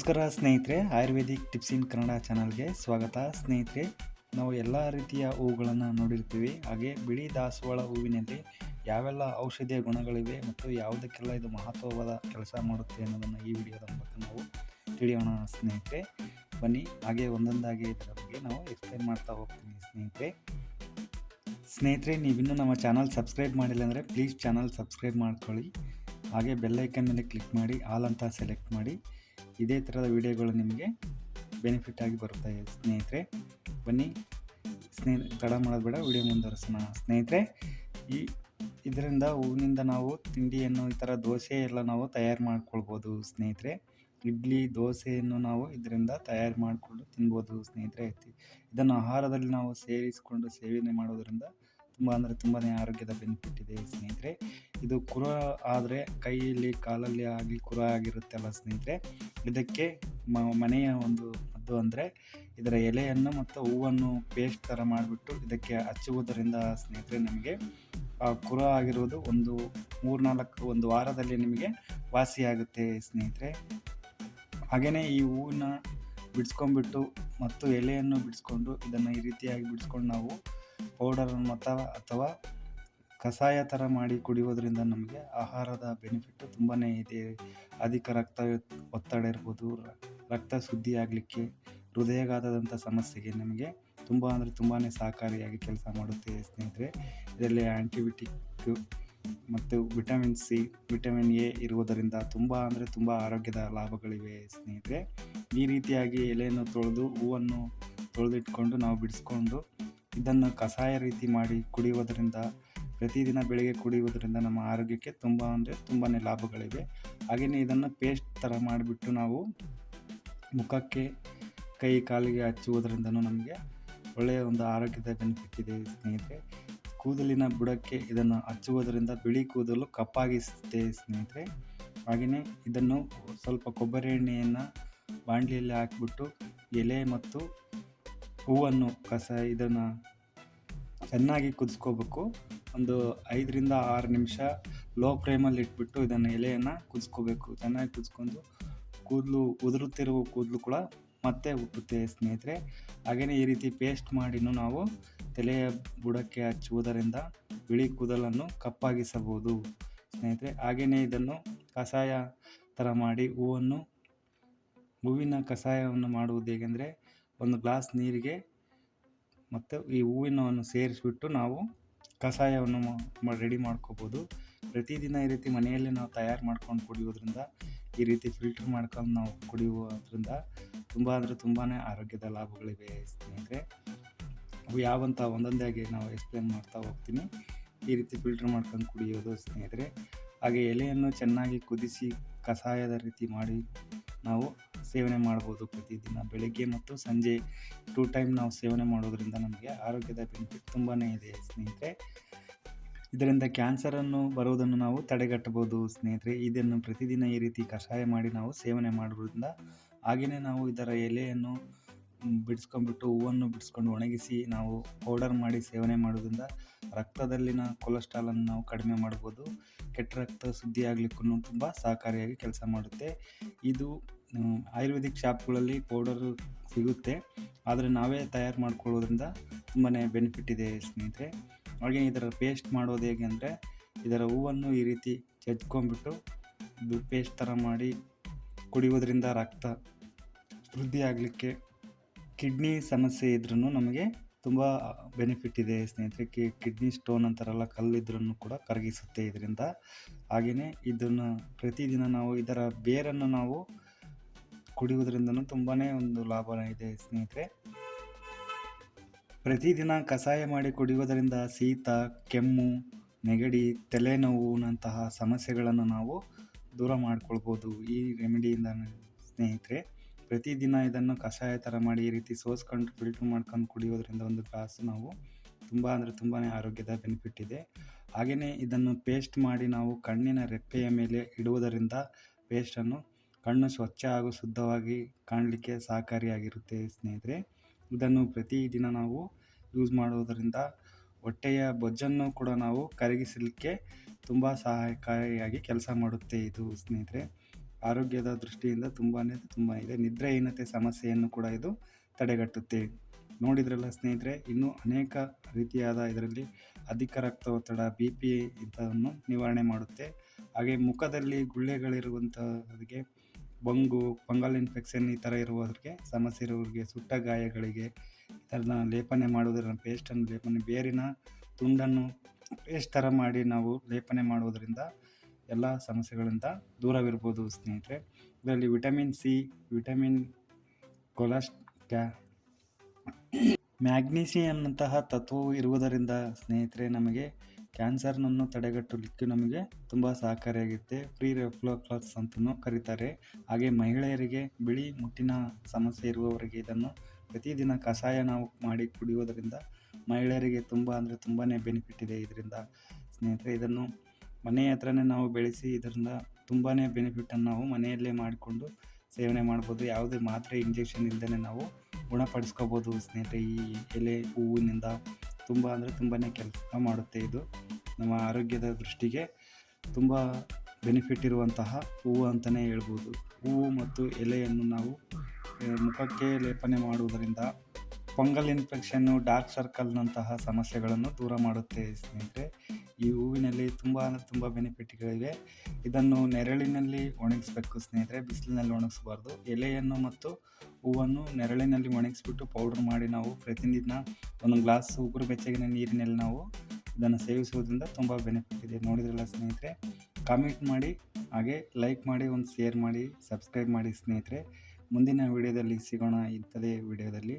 ನಮಸ್ಕಾರ ಸ್ನೇಹಿತರೆ, ಆಯುರ್ವೇದಿಕ್ ಟಿಪ್ಸ್ ಇನ್ ಕನ್ನಡ ಚಾನಲ್ಗೆ ಸ್ವಾಗತ. ಸ್ನೇಹಿತರೆ, ನಾವು ಎಲ್ಲ ರೀತಿಯ ಹೂಗಳನ್ನು ನೋಡಿರ್ತೀವಿ. ಹಾಗೆ ಬಿಳಿ ದಾಸವಾಳ ಹೂವಿನಲ್ಲಿ ಯಾವೆಲ್ಲ ಔಷಧೀಯ ಗುಣಗಳಿವೆ ಮತ್ತು ಯಾವುದಕ್ಕೆಲ್ಲ ಇದು ಮಹತ್ವವಾದ ಕೆಲಸ ಮಾಡುತ್ತೆ ಅನ್ನೋದನ್ನು ಈ ವಿಡಿಯೋದ ಮೂಲಕ ನಾವು ತಿಳಿಯೋಣ ಸ್ನೇಹಿತರೆ. ಬನ್ನಿ, ಹಾಗೆ ಒಂದೊಂದಾಗಿ ಇದರ ಬಗ್ಗೆ ನಾವು ಎಕ್ಸ್ಪ್ಲೈನ್ ಮಾಡ್ತಾ ಹೋಗ್ತೀನಿ ಸ್ನೇಹಿತರೆ. ಸ್ನೇಹಿತರೆ, ನೀವಿನ್ನೂ ನಮ್ಮ ಚಾನಲ್ ಸಬ್ಸ್ಕ್ರೈಬ್ ಮಾಡಿಲ್ಲ ಅಂದರೆ ಪ್ಲೀಸ್ ಚಾನಲ್ ಸಬ್ಸ್ಕ್ರೈಬ್ ಮಾಡ್ಕೊಳ್ಳಿ. ಹಾಗೆ ಬೆಲ್ಲೈಕನ್ ಮೇಲೆ ಕ್ಲಿಕ್ ಮಾಡಿ, ಆಲ್ ಅಂತ ಸೆಲೆಕ್ಟ್ ಮಾಡಿ. ಇದೇ ಥರದ ವಿಡಿಯೋಗಳು ನಿಮಗೆ ಬೆನಿಫಿಟ್ ಆಗಿ ಬರುತ್ತೆ ಸ್ನೇಹಿತರೆ. ಬನ್ನಿ. ಸ್ನೇಹ, ತಡ ಮಾಡೋದು ಬೇಡ, ವಿಡಿಯೋ ಮುಂದುವರಿಸೋಣ, ಸ್ನೇಹಿತರೆ. ಈ, ಇದರಿಂದ ಹೂವಿನಿಂದ ನಾವು ತಿಂಡಿಯನ್ನು, ಈ ಥರ ದೋಸೆ ಎಲ್ಲ ನಾವು ತಯಾರು ಮಾಡ್ಕೊಳ್ಬೋದು, ಸ್ನೇಹಿತರೆ. ಇಡ್ಲಿ, ದೋಸೆಯನ್ನು ನಾವು ಇದರಿಂದ ತಯಾರು ಮಾಡಿಕೊಂಡು ತಿನ್ಬೋದು, ಸ್ನೇಹಿತರೆ. ಇದನ್ನು ಆಹಾರದಲ್ಲಿ ನಾವು ಸೇರಿಸಿಕೊಂಡು ಸೇವನೆ ಮಾಡೋದರಿಂದ ತುಂಬ ಅಂದರೆ ತುಂಬಾ ಆರೋಗ್ಯದ ಬೆನಿಫಿಟ್ ಇದೆ ಸ್ನೇಹಿತರೆ. ಇದು ಕುರ ಆದರೆ ಕೈಯಲ್ಲಿ ಕಾಲಲ್ಲಿ ಆಗಲಿ ಕುರ ಆಗಿರುತ್ತಲ್ಲ ಸ್ನೇಹಿತರೆ. ಇದಕ್ಕೆ ಮನೆಯ ಒಂದು ಮದ್ದು ಅಂದರೆ ಇದರ ಎಲೆಯನ್ನು ಮತ್ತು ಹೂವನ್ನು ಪೇಸ್ಟ್ ಥರ ಮಾಡಿಬಿಟ್ಟು ಇದಕ್ಕೆ ಹಚ್ಚುವುದರಿಂದ ಸ್ನೇಹಿತರೆ ನಮಗೆ ಕುರ ಆಗಿರುವುದು ಒಂದು ಮೂರ್ನಾಲ್ಕು, ಒಂದು ವಾರದಲ್ಲಿ ನಿಮಗೆ ವಾಸಿಯಾಗುತ್ತೆ ಸ್ನೇಹಿತರೆ. ಹಾಗೆಯೇ ಈ ಹೂವಿನ ಬಿಡಿಸ್ಕೊಂಡ್ಬಿಟ್ಟು ಮತ್ತು ಎಲೆಯನ್ನು ಬಿಡಿಸ್ಕೊಂಡು ಇದನ್ನು ಈ ರೀತಿಯಾಗಿ ಬಿಡಿಸ್ಕೊಂಡು ನಾವು ಪೌಡರ್ ಮತ್ತು ಅಥವಾ ಕಷಾಯ ಥರ ಮಾಡಿ ಕುಡಿಯೋದ್ರಿಂದ ನಮಗೆ ಆಹಾರದ ಬೆನಿಫಿಟ್ ತುಂಬಾ ಇದೆ. ಅಧಿಕ ರಕ್ತ ಒತ್ತಡ ಇರ್ಬೋದು, ರಕ್ತ ಶುದ್ಧಿ ಆಗಲಿಕ್ಕೆ ಹೃದಯಘಾತದಂಥ ಸಮಸ್ಯೆಗೆ ನಮಗೆ ತುಂಬ ಅಂದರೆ ತುಂಬಾ ಸಹಕಾರಿಯಾಗಿ ಕೆಲಸ ಮಾಡುತ್ತೆ ಸ್ನೇಹಿತರೆ. ಇದರಲ್ಲಿ ಆ್ಯಂಟಿಬಿಟಿಕ್ ಮತ್ತು ವಿಟಮಿನ್ ಸಿ ವಿಟಮಿನ್ ಎ ಇರುವುದರಿಂದ ತುಂಬ ಅಂದರೆ ತುಂಬ ಆರೋಗ್ಯದ ಲಾಭಗಳಿವೆ ಸ್ನೇಹಿತರೆ. ಈ ರೀತಿಯಾಗಿ ಎಲೆಯನ್ನು ತೊಳೆದು ಹೂವನ್ನು ತೊಳೆದಿಟ್ಕೊಂಡು ನಾವು ಬಿಡಿಸ್ಕೊಂಡು ಇದನ್ನು ಕಷಾಯ ರೀತಿ ಮಾಡಿ ಕುಡಿಯುವುದರಿಂದ, ಪ್ರತಿದಿನ ಬೆಳಿಗ್ಗೆ ಕುಡಿಯುವುದರಿಂದ ನಮ್ಮ ಆರೋಗ್ಯಕ್ಕೆ ತುಂಬ ಅಂದರೆ ತುಂಬಾ ಲಾಭಗಳಿವೆ. ಹಾಗೆಯೇ ಇದನ್ನು ಪೇಸ್ಟ್ ಥರ ಮಾಡಿಬಿಟ್ಟು ನಾವು ಮುಖಕ್ಕೆ, ಕೈ, ಕಾಲಿಗೆ ಹಚ್ಚುವುದರಿಂದ ನಮಗೆ ಒಳ್ಳೆಯ ಒಂದು ಆರೋಗ್ಯದ ಬೆನಿಫಿಟ್ ಇದೆ ಸ್ನೇಹಿತರೆ. ಕೂದಲಿನ ಬುಡಕ್ಕೆ ಇದನ್ನು ಹಚ್ಚುವುದರಿಂದ ಬಿಳಿ ಕೂದಲು ಕಪ್ಪಾಗಿಸುತ್ತೆ ಸ್ನೇಹಿತರೆ. ಹಾಗೆಯೇ ಇದನ್ನು ಸ್ವಲ್ಪ ಕೊಬ್ಬರಿ ಎಣ್ಣೆಯನ್ನು ಬಾಣಲಿಯಲ್ಲಿ ಹಾಕಿಬಿಟ್ಟು ಎಲೆ ಮತ್ತು ಹೂವನ್ನು ಕಸ ಇದನ್ನು ಚೆನ್ನಾಗಿ ಕುದಿಸ್ಕೋಬೇಕು. ಒಂದು ಐದರಿಂದ ಆರು ನಿಮಿಷ ಲೋ ಫ್ಲೇಮಲ್ಲಿ ಇಟ್ಬಿಟ್ಟು ಇದನ್ನು ಎಲೆಯನ್ನು ಕುದಿಸ್ಕೋಬೇಕು. ಚೆನ್ನಾಗಿ ಕುದಿಸ್ಕೊಂಡು ಕೂದಲು ಉದುರುತ್ತಿರುವ ಕೂದಲು ಕೂಡ ಮತ್ತೆ ಹುಟ್ಟುತ್ತೆ ಸ್ನೇಹಿತರೆ. ಹಾಗೆಯೇ ಈ ರೀತಿ ಪೇಸ್ಟ್ ಮಾಡಿನೂ ನಾವು ತಲೆಯ ಬುಡಕ್ಕೆ ಹಚ್ಚುವುದರಿಂದ ಬಿಳಿ ಕೂದಲನ್ನು ಕಪ್ಪಾಗಿಸಬಹುದು ಸ್ನೇಹಿತರೆ. ಹಾಗೆಯೇ ಇದನ್ನು ಕಷಾಯ ಥರ ಮಾಡಿ ಹೂವನ್ನು, ಹೂವಿನ ಕಷಾಯವನ್ನು ಮಾಡುವುದು ಹೇಗೆಂದರೆ ಒಂದು ಗ್ಲಾಸ್ ನೀರಿಗೆ ಮತ್ತು ಈ ಹೂವಿನವನ್ನು ಸೇರಿಸಿಬಿಟ್ಟು ನಾವು ಕಷಾಯವನ್ನು ರೆಡಿ ಮಾಡ್ಕೋಬೋದು. ಪ್ರತಿದಿನ ಈ ರೀತಿ ಮನೆಯಲ್ಲೇ ನಾವು ತಯಾರು ಮಾಡ್ಕೊಂಡು ಕುಡಿಯೋದ್ರಿಂದ, ಈ ರೀತಿ ಫಿಲ್ಟರ್ ಮಾಡ್ಕೊಂಡು ನಾವು ಕುಡಿಯೋದ್ರಿಂದ ತುಂಬ ಅಂದರೆ ತುಂಬಾ ಆರೋಗ್ಯದ ಲಾಭಗಳಿವೆ ಸ್ನೇಹಿತರೆ. ಅವು ಯಾವಂತ ಒಂದೊಂದಾಗಿ ನಾವು ಎಕ್ಸ್ಪ್ಲೇನ್ ಮಾಡ್ತಾ ಹೋಗ್ತೀನಿ. ಈ ರೀತಿ ಫಿಲ್ಟರ್ ಮಾಡ್ಕೊಂಡು ಕುಡಿಯೋದು ಸ್ನೇಹಿತರೆ. ಹಾಗೆ ಎಲೆಯನ್ನು ಚೆನ್ನಾಗಿ ಕುದಿಸಿ ಕಷಾಯದ ರೀತಿ ಮಾಡಿ ನಾವು ಸೇವನೆ ಮಾಡ್ಬೋದು ಪ್ರತಿದಿನ ಬೆಳಗ್ಗೆ ಮತ್ತು ಸಂಜೆ ಟೂ ಟೈಮ್ ನಾವು ಸೇವನೆ ಮಾಡೋದ್ರಿಂದ ನಮಗೆ ಆರೋಗ್ಯದ ಬೆನಿಫಿಟ್ ತುಂಬಾ ಇದೆ ಸ್ನೇಹಿತರೆ. ಇದರಿಂದ ಕ್ಯಾನ್ಸರನ್ನು ಬರುವುದನ್ನು ನಾವು ತಡೆಗಟ್ಟಬಹುದು ಸ್ನೇಹಿತರೆ. ಇದನ್ನು ಪ್ರತಿದಿನ ಈ ರೀತಿ ಕಷಾಯ ಮಾಡಿ ನಾವು ಸೇವನೆ ಮಾಡೋದ್ರಿಂದ ಹಾಗೆಯೇ ನಾವು ಇದರ ಎಲೆಯನ್ನು ಬಿಡಿಸ್ಕೊಂಡ್ಬಿಟ್ಟು ಹೂವನ್ನು ಬಿಡಿಸ್ಕೊಂಡು ಒಣಗಿಸಿ ನಾವು ಪೌಡರ್ ಮಾಡಿ ಸೇವನೆ ಮಾಡೋದ್ರಿಂದ ರಕ್ತದಲ್ಲಿನ ಕೊಲೆಸ್ಟ್ರಾಲನ್ನು ನಾವು ಕಡಿಮೆ ಮಾಡ್ಬೋದು. ಕೆಟ್ಟ ರಕ್ತ ಶುದ್ಧಿಯಾಗಲಿಕ್ಕೂ ತುಂಬ ಸಹಕಾರಿಯಾಗಿ ಕೆಲಸ ಮಾಡುತ್ತೆ. ಇದು ಆಯುರ್ವೇದಿಕ್ ಶಾಪ್ಗಳಲ್ಲಿ ಪೌಡರು ಸಿಗುತ್ತೆ. ಆದರೆ ನಾವೇ ತಯಾರು ಮಾಡ್ಕೊಳ್ಳೋದ್ರಿಂದ ತುಂಬಾ ಬೆನಿಫಿಟ್ ಇದೆ ಸ್ನೇಹಿತರೆ. ಹಾಗೆ ಇದರ ಪೇಸ್ಟ್ ಮಾಡೋದು ಹೇಗೆ ಅಂದರೆ, ಇದರ ಹೂವನ್ನು ಈ ರೀತಿ ಜಜ್ಕೊಂಡ್ಬಿಟ್ಟು ಪೇಸ್ಟ್ ಥರ ಮಾಡಿ ಕುಡಿಯೋದ್ರಿಂದ ರಕ್ತ ವೃದ್ಧಿ ಆಗಲಿಕ್ಕೆ ಕಿಡ್ನಿ ಸಮಸ್ಯೆ ಇದ್ರೂ ನಮಗೆ ತುಂಬ ಬೆನಿಫಿಟ್ ಇದೆ ಸ್ನೇಹಿತರೆ. ಕಿ, ಕಿಡ್ನಿ ಸ್ಟೋನ್ ಅಂತಾರಲ್ಲ ಕಲ್ಲಿದ್ರೂ ಕೂಡ ಕರಗಿಸುತ್ತೆ ಇದರಿಂದ. ಹಾಗೆಯೇ ಇದನ್ನು ಪ್ರತಿದಿನ ನಾವು ಇದರ ಬೇರನ್ನು ನಾವು ಕುಡಿಯುವುದರಿಂದನೂ ತುಂಬಾ ಒಂದು ಲಾಭ ಇದೆ ಸ್ನೇಹಿತರೆ. ಪ್ರತಿದಿನ ಕಷಾಯ ಮಾಡಿ ಕುಡಿಯುವುದರಿಂದ ಶೀತ, ಕೆಮ್ಮು, ನೆಗಡಿ ತಲೆನೋವುನಂತಹ ಸಮಸ್ಯೆಗಳನ್ನು ನಾವು ದೂರ ಮಾಡ್ಕೊಳ್ಬೋದು ಈ ರೆಮಿಡಿಯಿಂದ ಸ್ನೇಹಿತರೆ. ಪ್ರತಿದಿನ ಇದನ್ನು ಕಷಾಯ ಥರ ಮಾಡಿ ಈ ರೀತಿ ಸೋಸ್ಕೊಂಡು ಫಿಲ್ಟ್ರ್ ಮಾಡ್ಕೊಂಡು ಕುಡಿಯೋದ್ರಿಂದ ಒಂದು ಗ್ಲಾಸ್ ನಾವು ತುಂಬ ಅಂದರೆ ತುಂಬಾ ಆರೋಗ್ಯದ ಬೆನಿಫಿಟ್ ಇದೆ. ಹಾಗೆಯೇ ಇದನ್ನು ಪೇಸ್ಟ್ ಮಾಡಿ ನಾವು ಕಣ್ಣಿನ ರೆಪ್ಪೆಯ ಮೇಲೆ ಇಡುವುದರಿಂದ ಪೇಸ್ಟನ್ನು ಕಣ್ಣು ಸ್ವಚ್ಛ ಹಾಗೂ ಶುದ್ಧವಾಗಿ ಕಾಣಲಿಕ್ಕೆ ಸಹಕಾರಿಯಾಗಿರುತ್ತೆ ಸ್ನೇಹಿತರೆ. ಇದನ್ನು ಪ್ರತಿದಿನ ನಾವು ಯೂಸ್ ಮಾಡುವುದರಿಂದ ಹೊಟ್ಟೆಯ ಬೊಜ್ಜನ್ನು ಕೂಡ ನಾವು ಕರಗಿಸಲಿಕ್ಕೆ ತುಂಬ ಸಹಾಯಕಾರಿಯಾಗಿ ಕೆಲಸ ಮಾಡುತ್ತೆ ಇದು ಸ್ನೇಹಿತರೆ. ಆರೋಗ್ಯದ ದೃಷ್ಟಿಯಿಂದ ತುಂಬಾ ತುಂಬ ಇದೆ. ನಿದ್ರೆಹೀನತೆ ಸಮಸ್ಯೆಯನ್ನು ಕೂಡ ಇದು ತಡೆಗಟ್ಟುತ್ತೆ. ನೋಡಿದ್ರಲ್ಲ ಸ್ನೇಹಿತರೆ, ಇನ್ನೂ ಅನೇಕ ರೀತಿಯಾದ ಇದರಲ್ಲಿ ಅಧಿಕ ರಕ್ತ ಒತ್ತಡ ಬಿ ಪಿ ಇಂಥವನ್ನು ನಿವಾರಣೆ ಮಾಡುತ್ತೆ. ಹಾಗೆ ಮುಖದಲ್ಲಿ ಗುಳ್ಳೆಗಳಿರುವಂಥವರಿಗೆ ಬಂಗು, ಫಂಗಲ್ ಇನ್ಫೆಕ್ಷನ್ ಈ ಥರ ಇರುವುದಕ್ಕೆ ಸಮಸ್ಯೆ ಇರುವವರಿಗೆ, ಸುಟ್ಟ ಗಾಯಗಳಿಗೆ ಇದನ್ನು ಲೇಪನೆ ಮಾಡುವುದರಿಂದ ಪೇಸ್ಟನ್ನು, ಲೇಪನೆ, ಬೇರಿನ ತುಂಡನ್ನು ಪೇಸ್ಟ್ ಥರ ಮಾಡಿ ನಾವು ಲೇಪನೆ ಮಾಡುವುದರಿಂದ ಎಲ್ಲ ಸಮಸ್ಯೆಗಳಿಂದ ದೂರವಿರ್ಬೋದು ಸ್ನೇಹಿತರೆ. ಇದರಲ್ಲಿ ವಿಟಮಿನ್ ಸಿ, ವಿಟಮಿನ್ ಕೊಲಾಸ್ ಕ್ಯಾ ಮ್ಯಾಗ್ನೀಸಿಯಂನಂತಹ ತತ್ವವು ಇರುವುದರಿಂದ ಸ್ನೇಹಿತರೆ ನಮಗೆ ಕ್ಯಾನ್ಸರ್ನನ್ನು ತಡೆಗಟ್ಟಲಿಕ್ಕೆ ನಮಗೆ ತುಂಬ ಸಹಕಾರಿಯಾಗುತ್ತೆ. ಫ್ರೀ ರೆಫ್ಲೋಕ್ಲಾಸ್ ಅಂತಲೂ ಕರೀತಾರೆ. ಹಾಗೆ ಮಹಿಳೆಯರಿಗೆ ಬಿಳಿ ಮುಟ್ಟಿನ ಸಮಸ್ಯೆ ಇರುವವರಿಗೆ ಇದನ್ನು ಪ್ರತಿದಿನ ಕಷಾಯ ನಾವು ಮಾಡಿ ಕುಡಿಯೋದರಿಂದ ಮಹಿಳೆಯರಿಗೆ ತುಂಬ ಅಂದರೆ ತುಂಬಾ ಬೆನಿಫಿಟ್ ಇದೆ ಇದರಿಂದ. ಸ್ನೇಹಿತರೆ, ಇದನ್ನು ಮನೆ ಹತ್ರನೇ ನಾವು ಬೆಳೆಸಿ ಇದರಿಂದ ತುಂಬಾ ಬೆನಿಫಿಟನ್ನು ನಾವು ಮನೆಯಲ್ಲೇ ಮಾಡಿಕೊಂಡು ಸೇವನೆ ಮಾಡ್ಬೋದು. ಯಾವುದೇ ಮಾತ್ರೆ ಇಂಜೆಕ್ಷನ್ ಇಲ್ಲದೇ ನಾವು ಗುಣಪಡಿಸ್ಕೋಬೋದು ಸ್ನೇಹಿತರೆ. ಈ ಎಲೆ ಹೂವಿನಿಂದ ತುಂಬ ಅಂದರೆ ತುಂಬಾ ಕೆಲಸ ಮಾಡುತ್ತೆ ಇದು. ನಮ್ಮ ಆರೋಗ್ಯದ ದೃಷ್ಟಿಗೆ ತುಂಬ ಬೆನಿಫಿಟ್ ಇರುವಂತಹ ಹೂವು ಅಂತಲೇ ಹೇಳ್ಬೋದು. ಹೂವು ಮತ್ತು ಎಲೆಯನ್ನು ನಾವು, ಮುಖಕ್ಕೆ ಲೇಪನೆ ಮಾಡುವುದರಿಂದ ಫಂಗಲ್ ಇನ್ಫೆಕ್ಷನ್ನು, ಡಾರ್ಕ್ ಸರ್ಕಲ್ನಂತಹ ಸಮಸ್ಯೆಗಳನ್ನು ದೂರ ಮಾಡುತ್ತೆ ಸ್ನೇಹಿತರೆ. ಈ ಹೂವಿನಲ್ಲಿ ತುಂಬ ಅಂದರೆ ತುಂಬ ಬೆನಿಫಿಟ್ಗಳಿವೆ. ಇದನ್ನು ನೆರಳಿನಲ್ಲಿ ಒಣಗಿಸ್ಬೇಕು ಸ್ನೇಹಿತರೆ. ಬಿಸಿಲಿನಲ್ಲಿ ಒಣಗಿಸ್ಬಾರ್ದು. ಎಲೆಯನ್ನು ಮತ್ತು ಹೂವನ್ನು ನೆರಳಿನಲ್ಲಿ ಒಣಗಿಸ್ಬಿಟ್ಟು ಪೌಡ್ರ್ ಮಾಡಿ ನಾವು ಪ್ರತಿದಿನ ಒಂದು ಗ್ಲಾಸ್ ಉಗುರು ಬೆಚ್ಚಗಿನ ನೀರಿನಲ್ಲಿ ನಾವು ಇದನ್ನು ಸೇವಿಸುವುದರಿಂದ ತುಂಬ ಬೆನಿಫಿಟ್ ಇದೆ. ನೋಡಿದ್ರಲ್ಲ ಸ್ನೇಹಿತರೆ? ಕಾಮೆಂಟ್ ಮಾಡಿ, ಹಾಗೆ ಲೈಕ್ ಮಾಡಿ, ಒಂದು ಶೇರ್ ಮಾಡಿ, ಸಬ್ಸ್ಕ್ರೈಬ್ ಮಾಡಿ ಸ್ನೇಹಿತರೆ. ಮುಂದಿನ ವಿಡಿಯೋದಲ್ಲಿ ಸಿಗೋಣ. ಇಂಥದೇ ವಿಡಿಯೋದಲ್ಲಿ